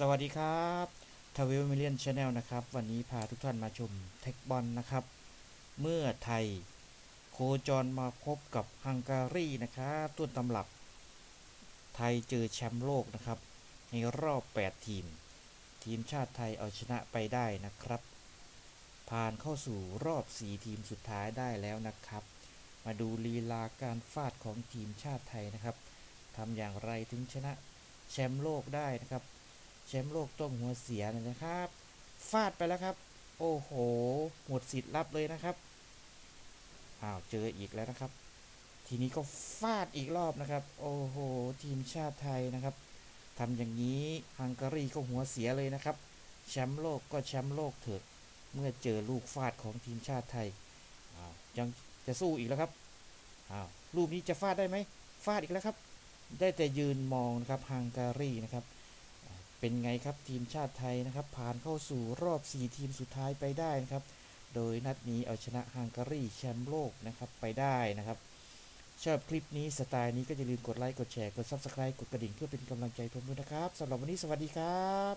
สวัสดีครับทวิลมิเลียนชาแนลนะครับ วันนี้พาทุกท่านมาชมเทคบอลนะครับ เมื่อไทยโคจรมาพบกับฮังการีนะครับต้นตำรับ ไทยเจอแชมป์โลกนะครับ ในรอบ 8 ทีม ทีมชาติไทยเอาชนะไปได้นะครับ ผ่านเข้าสู่รอบ 4 ทีมสุดท้ายได้แล้วนะครับ มาดูลีลาการฟาดของทีมชาติไทยนะครับทำอย่างไรถึงชนะแชมป์โลกได้นะครับ แชมป์โลกต้องหัวเสียนะครับ ฟาดไปแล้วครับ โอ้โห หมดสิทธิ์รับเลยนะครับอ้าวเจออีกแล้วนะครับ ทีนี้ก็ฟาดอีกรอบนะครับ โอ้โห ทีมชาติไทยนะครับทำอย่างนี้ฮังการีก็หัวเสียเลยนะครับ แชมป์โลกก็แชมป์โลกเถิดเมื่อเจอลูกฟาดของทีมชาติไทยอ้าวยังจะสู้อีกแล้วครับอ้าวรูปนี้จะฟาดได้ไหมฟาดอีกแล้วครับ ได้แต่ยืนมองนะครับฮังการีนะครับ เป็นไงครับทีมชาติไทยนะครับ ผ่านเข้าสู่รอบ 4 ทีมสุดท้ายไปได้นะครับ โดยนัดนี้เอาชนะฮังการีแชมป์โลกนะครับไปได้นะครับ ชอบคลิปนี้สไตล์นี้ก็อย่าลืมกดไลค์กดแชร์กด Subscribe กดกระดิ่งเพื่อเป็นกำลังใจผมด้วยนะครับสำหรับวันนี้สวัสดีครับ